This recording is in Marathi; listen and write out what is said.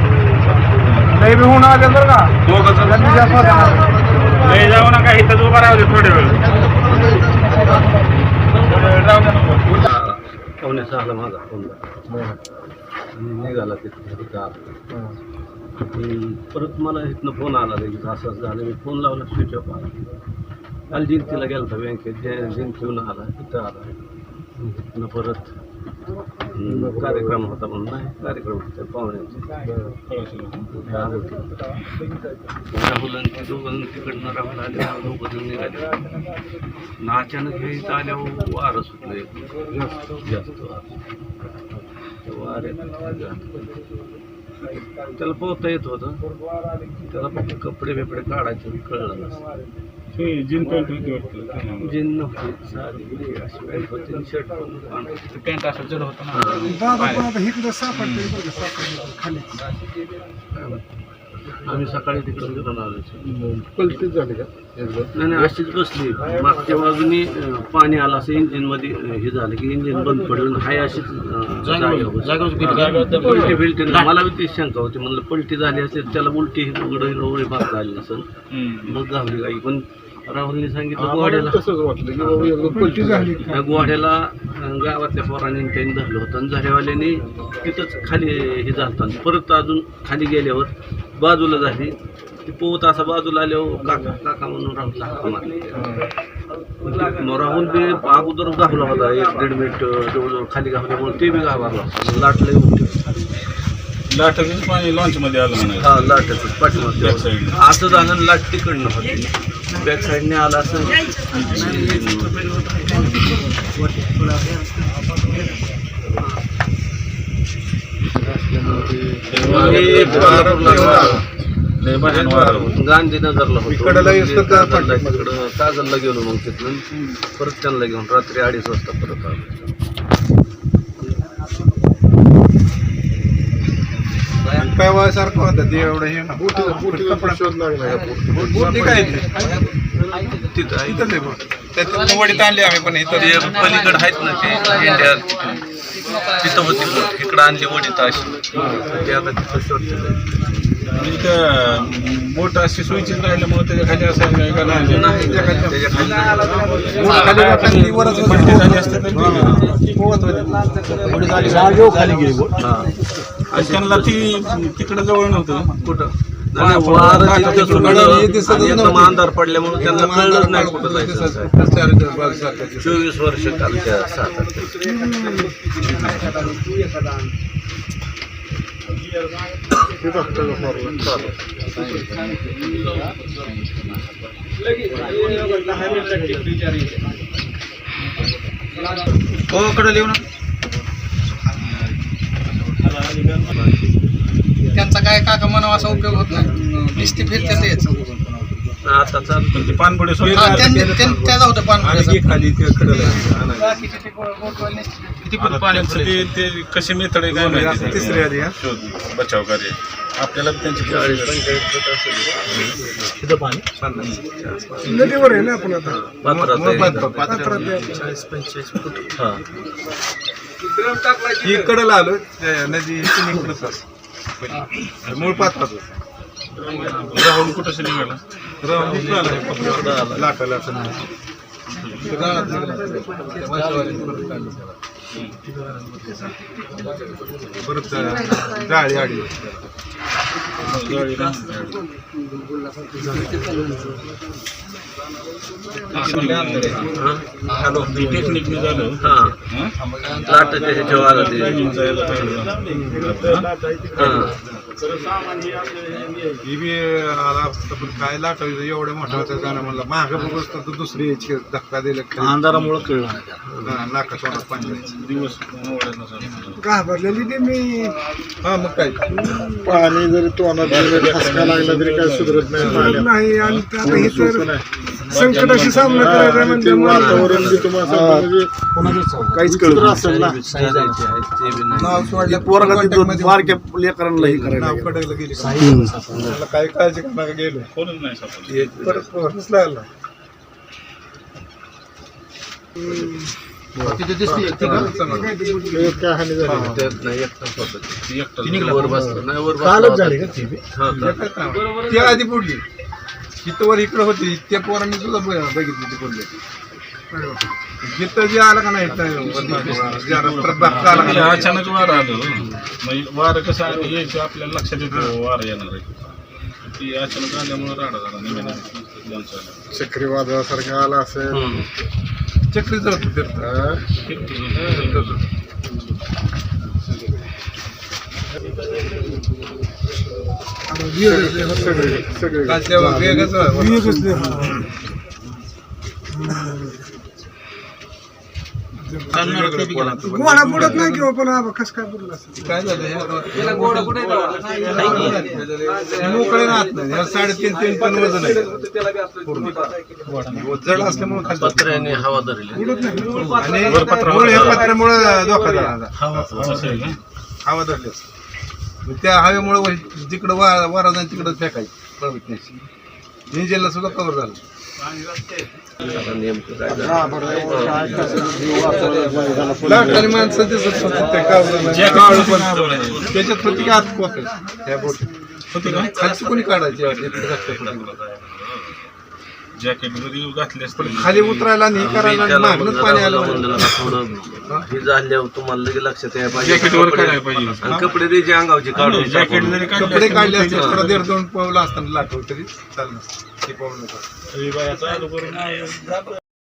नाही बी होऊन आले बरं का दोघं जास्त. नाही जाऊ नका इथं उभा राहू दे थोडे वेळ. पाहुणे सहाला माझा. फोन निघाला तिथं. परत मला इथनं फोन आला लगेच असं असं झालं. मी फोन लावला स्विच ऑफ आला. काल जिंतीला गेला होता बँकेत जे जिंतीहून आला तिथं आला. इथनं परत कार्यक्रम होता म्हणून नाही कार्यक्रम होता पाहुण्यांचे. राहुलांचे दोघं तिकडनं राहुल आले दोघं जण निघाले. ना अचानक हे इथं आल्यावर वारं सुटलं जास्त जास्त वारं. वाऱ्यात त्याला पोहता येत होतं. त्याला फक्त कपडे बिपडे काढायचे कळलं नसतं. जिन पॅन्ट होती वाटतं जीन नव्हती साधी अशी पॅन्ट होती आणि शर्ट पण. पॅन्ट असं जड होतं ना. दादा पण आता इकडं सापडते बरं का? सापडते खाली. आम्ही सकाळी तिकडून घेऊन आलो पलटीच झाली का? नाही नाही अशीच बसली. मागच्या बाजूने पाणी आलं असं इंजिनमध्ये हे झालं की इंजिन बंद पडलं आणि हाय अशीच. पलटी. बिलटी. मला बी ती शंका होती. म्हणलं पलटी झाली असेल त्याला उलटी उघड उडी मारता आली नसेल मग झाली काही पण राहुलने सांगितलं गोवाड्याला तसंच वाटलं की बाबा एकदम पलटी झाली. त्या गोवाड्याला गावातल्या पोरांनी त्यांनी धरलं होतं. आणि झाडेवाल्याने तिथंच खाली हे झालं परत अजून खाली गेल्यावर बाजूला झाली. ती पोहत असा बाजूला आल्यावर काका काका म्हणून राहुल हाका मारली मग राहुल बी अगोदर घाबला होता. एक दीड मिनिट जवळजवळ खाली घाबल्यामुळे ते बी घाबरला लाटलंय उलटी लाटाचं पाणी लॉन्च मध्ये आलं हा लाटाचं. बाजूला. असं झालं लाट तिकडनं होती. बॅक साईडने आला असं लय भयान वारं होतं. गांधीनगरला होतो. तिकडं कागलला गेलो मग तिथून. परत त्यांना घेऊन रात्री अडीच वाजता परत आलो. पेवायसारखं होतं ते एवढं हे ना कपडा शोध लागला बोटी? काय तिथं आहे. इथं नाही त्याच्यात आणली आम्ही पण इथं पलीकडे आहेत ना ते इंडिया तिथं होती बोट. इकडं आणली वडीत अशी. ते आता तिथं शोधते. म्हणजे त्या बोट अशी सोयीचीच राहिल्यामुळे त्याच्याखाली असं नाही. का नाही नाही. त्याच्याखाली वरच होती. झाली असते. पोहत होती. त्यांना ती तिकडे जवळ नव्हतं. कुठं? नव्हतं. अंधार पडल्यामुळे त्यांना कळलंच नाही कुठं जायचं. चोवीस वर्ष कालच्या सात हे बघतो का पोरला. हो कडे लिहू ना त्यांचा काय काका म्हणावा असा उपयोग होत नाही. दिसते फिरते तेच आता चालतं. पण ते पानपुढे हा, त्यां- खाली. किती कसे मेथड आहे काय माहिती तिसरी आली, हा? शोध बचाव कार्य. आपल्याला त्यांची नदीवर आहे ना आपण आता? आलो नदी इकडंच मूळ पात्रात होतं. राहुल कुठं निघाला राहून इकडं आलं हे पत्रात. लाटायला असं नाही. परत जाळी आडी हॅलो टेक्निकने झालं हा हं? लाटाच्या ह्याच्यावर आलं ते. हा ही बी आला असता पण काय लाटायचं एवढ्या मोठा होता जाणं म्हणलं महाग बघत तर दुसरी याची धक्का दिला अंधारामुळं कळलं नाका तोंडात पाणी जायचं. दिवस. घाबरलेली ते मी. हा मग काय? पाणी जरी तोंडात जरी ठसका लागला तरी काय सुधरत नाही. पाण्यात. नाही आणि हे तर नाही. संकटाशी सामना करायचा म्हणजे ते मला- वातावरण बी तुम्हाला म्हणजे काहीच कळत असेल ना. ते नाही. नाव सोडलं बारक्या लेकरांना हे करायला नाव गेली. मला काही काळजी करणार गेलो? कोणच नाही सापडलं. परत पोहचच लागला एक काय हानी झाली त्यात नाही एकटाच होता ते. ती एकटं वर बसलं नाही वर कालच बसला झाली होता. का ती? बी? हा, का? ती आधी पडली तिथं वर इकडं होती त्या पोरांनी सुद्धा ब- बघितली ती पडली जिथं जे आलं का नाही इथं आला का नाही, अचानक वारं आलं. म्हणजे वारं कसं आलं यायचं आपल्याला लक्षात येतं वारं येणार आहे. ती अचानक आल्यामुळे राडा झाला निघाला. चक्रीवादळासारखं आला असेल हम्म. चक्रीच होतं ते हो. सगळे सगळे गोडा बुडत नाही किंवा पण हा कस काय बुडला असेल? काय झालं मोकळे राहत नाही. साडेतीन तीन टन वजन आहे. पूर्ण. जड असल्यामुळे खाली पत्र्याने हवा धरली. आणि मुळे हे पत्र्यामुळे धोका झाला. असं आहे का? हवा धरली असते. मग त्या हवेमुळे जिकडं वा वारा जाईल तिकडं फेकायची. इंजिनला सुद्धा कव्हर झालं. माणसं दिसत होती त्या कावळ्याला. जॅकेट. त्याच्यात होती का आत पोकळ त्या बोट. होती का खालची कोणी काढायची इकडे जास्त पडली. जॅकेट जरी घातले असते. पण खाली उतरायला आणि हे करायला मागणंच पाणी आलं हे? झाल्यावर तुम्हाला लगेच लक्षात यायला पाहिजे. जॅकेटवर कपडे- काढायला पाहिजे. आणि कपडे द्यायचे अंगावचे काढून जॅकेट जरी कपडे काढले असते दीड दोन पावलं असताना लाटव तरी चाललं पावलं